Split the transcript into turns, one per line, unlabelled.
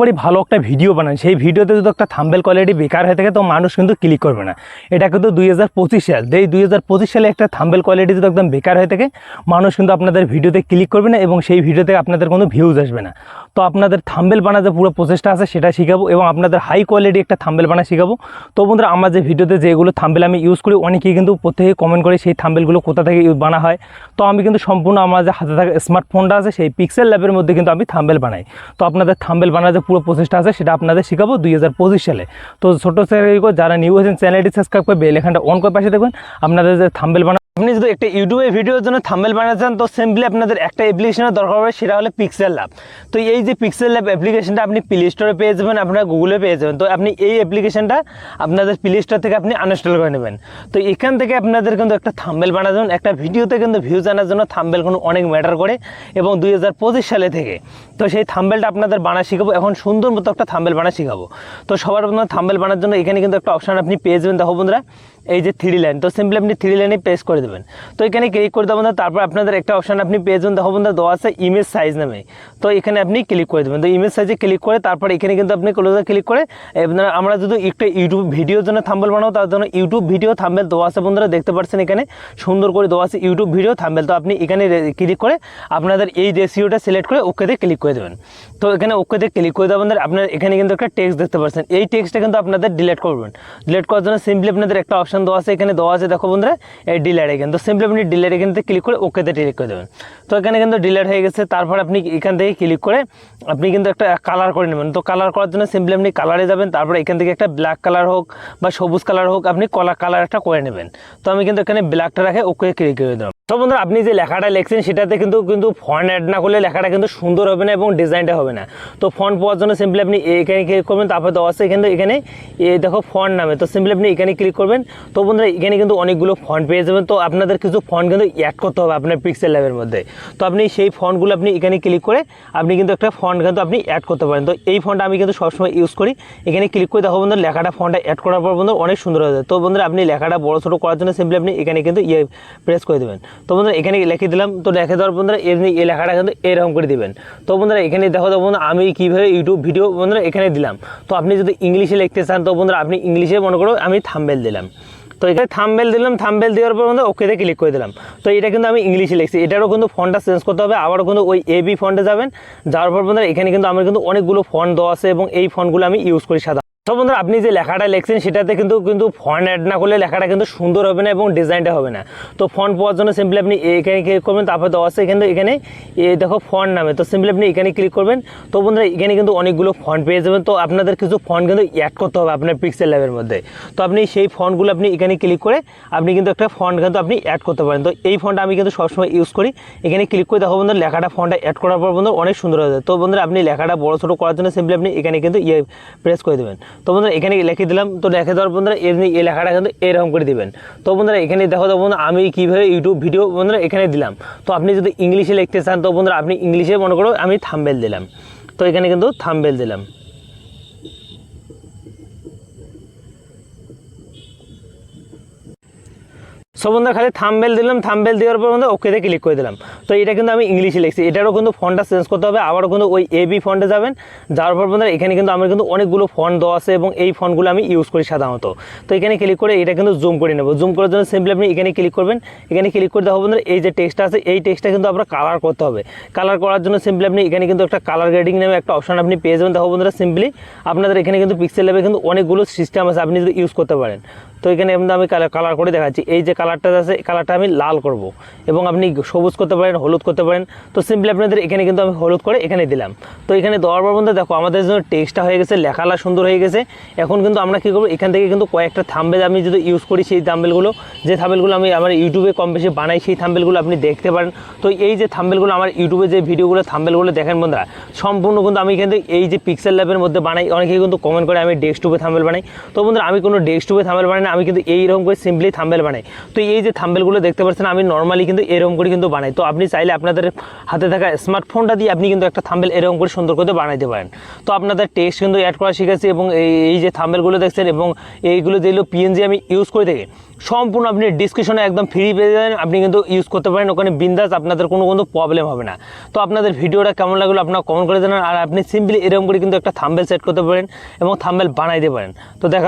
পরে ভালো একটা ভিডিও বানান সেই ভিডিওতে যদি একটা থাম্বেল কোয়ালিটি বেকার হয়ে থাকে, তো মানুষ কিন্তু ক্লিক করবে না। এটা কিন্তু দুই হাজার পঁচিশ সাল। এই দুই হাজার পঁচিশ সালে একটা থাম্বেল কোয়ালিটি যদি একদম বেকার হয়ে থাকে, মানুষ কিন্তু আপনাদের ভিডিওতে ক্লিক করবে না এবং সেই ভিডিওতে আপনাদের কোনো ভিউজ আসবে না। তো আপনাদের থাম্বেল বানাতে পুরো প্রসেসটা আছে, সেটা শিখাবো এবং আপনাদের হাই কোয়ালিটি একটা থাম্বেল বানা শিখাবো। তো বন্ধুরা, আমার যে ভিডিওতে যেগুলো থাম্বেল আমি ইউজ করি, অনেকেই কিন্তু প্রত্যেকে কমেন্ট করে সেই থাম্বেলগুলো কোথা থেকে বানা হয়। তো আমি কিন্তু সম্পূর্ণ আমার যে হাতে থাকা স্মার্টফোনটা আছে, সেই পিক্সেল ল্যাবের মধ্যে কিন্তু আমি থাম্বেল বানাই। তো আপনাদের থাম্বেল বানার যে পুরো প্রসেসটা আছে, সেটা আপনাদের শেখাবো দুই হাজার পঁচিশ সালে। তো ছোটো চ্যানেল যারা নিউ হয়েছেন চ্যানেলটি সাবস্ক্রাইব করে বেল এখানটা অন করে পাশে দেখবেন। আপনাদের যে থাম্বেল বানা আপনি যদি একটা ইউটিউবে ভিডিওর জন্য থাম্বেল বানাতে চান, তো সিম্পলি আপনাদের একটা অ্যাপ্লিকেশনের দরকার হবে, সেটা হলো পিক্সেল ল্যাব তো এই যে পিক্সেল ল্যাব অ্যাপ্লিকেশনটা আপনি প্লে স্টোরে পেয়ে যাবেন, আপনারা গুগলে পেয়ে যাবেন। তো আপনি এই অ্যাপ্লিকেশনটা আপনাদের প্লে স্টোর থেকে আপনি আনইনস্টল করে নেবেন। তো এখান থেকে আপনাদের কিন্তু একটা থাম্বেল বানাতে একটা ভিডিওতে কিন্তু ভিউজ আনার জন্য থাম্বেল কোনো অনেক ম্যাটার করে, এবং দুই হাজার পঁচিশ সালে থেকে। তো সেই থাম্বেলটা আপনাদের বানা শিখাবো, এখন সুন্দর মতো একটা থাম্বেল বানা শিখাবো। তো সবার প্রথমে থাম্বেল বানার জন্য এখানে কিন্তু একটা অপশন আপনি পেয়ে যাবেন। দেখো বন্ধুরা এই যে থ্রি লাইন তো সিম্পলি আপনি থ্রি লাইনে প্রেস করে দেবেন। তো এখানে ক্লিক করে দেবেন তারপর আপনাদের একটা অপশন আপনি পেয়ে যাবেন, দেখো বন্ধুরা, দেওয়া আছে ইমেজ সাইজ নামে। তো এখানে আপনি ক্লিক করে দেবেন। তো ইমেজ সাইজে ক্লিক করে তারপর এখানে কিন্তু আপনি ক্লোজে ক্লিক করে আপনারা আমরা যদি একটু ইউটিউব ভিডিওর জন্য থাম্বেল বানাবো, তার জন্য ইউটিউব ভিডিও থাম্বেল দেওয়া আছে বন্ধুরা, দেখতে পাচ্ছেন এখানে, সুন্দর করে দেওয়া আছে ইউটিউব ভিডিও থাম্বেল তো আপনি এখানে ক্লিক করে আপনাদের এই রেসিওটা সিলেক্ট করে ওকেতে ক্লিক করে দেবেন। তো এখানে ওকেতে ক্লিক করে দেবেন আপনার এখানে কিন্তু একটা টেক্সট দেখতে পাচ্ছেন। এই টেক্সটটা কিন্তু আপনাদের ডিলেট করবেন ডিলিট করার জন্য সিম্পলি আপনাদের একটা অপশন দেওয়া আছে, এখানে দেওয়া আছে, দেখো বন্ধুরা, এই ডিলেট এখানে তো সিম্পলি আপনি এখান থেকে ক্লিক করে ওকেতে ক্লিক করে দেবেন। তো এখানে কিন্তু ডিলার হয়ে গেছে, তারপর আপনি এখান থেকে ক্লিক করে আপনি কিন্তু একটা কালার করে নেবেন। তো কালার করার জন্য সিম্পলি আপনি কালারে যাবেন, তারপর এখান থেকে একটা ব্ল্যাক কালার হোক বা সবুজ কালার হোক, আপনি কলা কালার একটা করে নেবেন। তো আমি কিন্তু এখানে ব্ল্যাকটা রাখে ওকে ক্লিক করে দেবো তো বন্ধুরা, আপনি যে লেখাটা লিখছেন, সেটাতে কিন্তু কিন্তু ফন্ট অ্যাড না করলে লেখাটা কিন্তু সুন্দর হবে না এবং ডিজাইনটা হবে না। তো ফন্ট পাওয়ার জন্য সিম্পলি আপনি এখানে ক্লিক করবেন, তারপর দেওয়া আছে এখানে এখানে এ দেখো ফন্ট নামে। তো সিম্পলি আপনি এখানে ক্লিক করবেন তো বন্ধুরা, এখানে কিন্তু অনেকগুলো ফন্ট পেয়ে যাবেন। তো আপনাদের কিছু ফন্ট কিন্তু অ্যাড করতে হবে আপনার পিক্সেল ল্যাবের মধ্যে। তো আপনি সেই ফন্টগুলো আপনি এখানে ক্লিক করে আপনি কিন্তু একটা ফন্ট কিন্তু আপনি অ্যাড করতে পারেন। তো এই ফন্টটা আমি কিন্তু সবসময় ইউজ করি। এখানে ক্লিক করে দেখো বন্ধুরা, লেখাটা ফন্টটা অ্যাড করার পর বন্ধু অনেক সুন্দর হয়ে যায়। তো বন্ধুরা, আপনি লেখাটা বড় ছোটো করার জন্য সিম্পলি আপনি এখানে কিন্তু ইয়ে প্রেস করে দেবেন। তো বন্ধুরা, এখানে লিখে দিলাম। তো লিখে দেওয়ার বন্ধুরা, এমনি এই লেখাটা কিন্তু এরকম করে দিবেন। তো বন্ধুরা, এখানে দেখো তো বন্ধুরা, আমি কীভাবে ইউটিউব ভিডিও বন্ধুরা এখানে দিলাম। তো আপনি যদি ইংলিশে লিখতে চান, তো বন্ধুরা, আপনি ইংলিশে মনে করো আমি থাম্বেল দিলাম। তো এখানে থাম্বেল দিলাম থাম্বেল দেওয়ার পর কিন্তু ওকেতে ক্লিক করে দিলাম। তো এটা কিন্তু আমি ইংলিশে লিখছি। এটারও কিন্তু ফন্টটা চেঞ্জ করতে হবে। আবারও কিন্তু ওই এবি ফন্টে যাবেন। যাওয়ার পর বন্ধুরা, এখানে কিন্তু আমার কিন্তু অনেকগুলো ফন্ট দেওয়া আছে এবং এই ফন্টগুলো আমি ইউজ করি সাদা তো বন্ধুরা, আপনি যে লেখাটা লিখছেন, সেটাতে কিন্তু কিন্তু ফন্ট অ্যাড না করলে লেখাটা কিন্তু সুন্দর হবে না এবং ডিজাইনটা হবে না। তো ফন্ট পাওয়ার জন্য সিম্পলি আপনি এখানে ক্লিক করবেন, তারপর দেওয়া আছে এখানে এখানে দেখো ফন্ট নামে। তো সিম্পলি আপনি এখানে ক্লিক করবেন। তো বন্ধুরা, এখানে কিন্তু অনেকগুলো ফন্ট পেয়ে যাবেন। তো আপনাদের কিছু ফন্ট কিন্তু অ্যাড করতে হবে আপনার পিক্সেল ল্যাবের মধ্যে। তো আপনি সেই ফন্টগুলো আপনি এখানে ক্লিক করে আপনি কিন্তু একটা ফন্ট কিন্তু আপনি অ্যাড করতে পারেন। তো এই ফন্টটা আমি কিন্তু সবসময় ইউজ করি। এখানে ক্লিক করে দেখো বন্ধুরা, লেখাটা ফন্টটা অ্যাড করার পর বন্ধুরা অনেক সুন্দর হয়ে যায়। তো বন্ধুরা, আপনি লেখাটা বড় ছোটো করার জন্য সিম্পলি আপনি এখানে কিন্তু ইয়ে প্রেস করে দেবেন। তো বন্ধুরা, এখানে লিখে দিলাম। তো লিখে দেওয়ার বন্ধুরা এমনি এই লেখাটা কিন্তু এরকম করে দেবেন। তো বন্ধুরা, এখানে দেখো তো বন্ধু আমি কীভাবে ইউটিউব ভিডিও বন্ধুরা এখানে দিলাম। তো আপনি যদি ইংলিশে লিখতে চান, তো বন্ধুরা, আপনি ইংলিশে মনে করো আমি থাম্বেল দিলাম। তো এখানে কিন্তু থাম্বেল দিলাম। সো বন্ধুরা খালি থাম্বেল দিলাম থাম্বেল দেওয়ার পর বন্ধু ওকেতে ক্লিক করে দিলাম। তো এটা কিন্তু আমি ইংলিশে লিখছি। এটারও কিন্তু ফন্টটা চেঞ্জ করতে হবে, আবারও কিন্তু ওই এবি ফন্টে যাবেন। যাওয়ার পর বন্ধুরা, এখানে কিন্তু আমার কিন্তু অনেকগুলো ফন্ট দেওয়া আছে এবং এই ফন্টগুলো আমি ইউজ করি সাধারণত। তো এখানে ক্লিক করে এটা কিন্তু জুম করে নেব। জুম করার জন্য সিম্পলি আপনি এখানে ক্লিক করবেন। এখানে ক্লিক করে দেখো বন্ধুরা, এই যে টেক্সটটা আছে, এই টেক্সটটা কিন্তু আপনার কালার করতে হবে। কালার করার জন্য সিম্পলি আপনি এখানে কিন্তু একটা কালার গ্রেডিং নামে একটা অপশন আপনি পেয়ে যাবেন। দেখো বন্ধুরা সিম্পলি আপনাদের এখানে কিন্তু পিক্সেল লেভে কিন্তু অনেকগুলো সিস্টেম আছে, আপনি যদি ইউজ করতে পারেন। তো এখানে কিন্তু আমি কালার কালার করে দেখাচ্ছি। এই যে কালারটা আছে কালারটা আমি লাল করব। এবং আপনি সবুজ করতে পারেন, হলুদ করতে পারেন। তো সিম্পলি আপনাদের এখানে কিন্তু আমি হলুদ করে এখানে দিলাম। তো এখানে দেওয়ার পর বন্ধু দেখো, আমাদের জন্য টেক্সটটা হয়ে গেছে, লেখালা সুন্দর হয়ে গেছে। এখন কিন্তু আমরা কী করব, এখান থেকে কিন্তু কয়েকটা থাম্বেল আমি যদি ইউজ করি সেই থাম্বেলগুলো যে থাম্বেলগুলো আমি আমার ইউটিউবে কম বেশি বানাই, সেই থাম্বেলগুলো আপনি দেখতে পারেন। তো এই যে থাম্বেলগুলো আমার ইউটিউবে যে ভিডিওগুলো থাম্বেলগুলো দেখেন বন্ধুরা, সম্পূর্ণ কিন্তু আমি কিন্তু এই যে পিক্সেল ল্যাবের মধ্যে বানাই। অনেকেই কিন্তু কমেন্ট করে আমি ডেস্কটপে থাম্বেল বানাই। তো বন্ধুরা, আমি কোনো ডেস্কটপে থাম্বেল বানাই না আমি কিন্তু এইরকম করে সিম্পলি থাম্বেল বানাই। তো এই যে থাম্বেলগুলো দেখতে পাচ্ছেন, আমি নর্মালি কিন্তু এরকম করে কিন্তু বানাই। তো আপনি চাইলে আপনাদের হাতে থাকা স্মার্টফোনটা দিয়ে আপনি কিন্তু একটা থাম্বেল এরকম করে সুন্দর করে বানাইতে পারেন। তো আপনাদের টেক্সট কিন্তু অ্যাড করা শিখেছি এবং এই যে থাম্বেলগুলো দেখছেন এবং এইগুলো যেগুলো পিএনজি আমি ইউজ করে থাকি, সম্পূর্ণ আপনি ডিসক্রিপশনে একদম ফ্রি পেয়ে যাবেন। আপনি কিন্তু ইউজ করতে পারেন, ওখানে বিন্দাস আপনাদের কোনো কোনো প্রবলেম হবে না। তো আপনাদের ভিডিওটা কেমন লাগল আপনারা কমেন্ট করে জানান। আর আপনি সিম্পলি এরকম করে কিন্তু একটা থাম্বেল সেট করতে পারেন এবং থাম্বেল বানাইতে পারেন। তো দেখা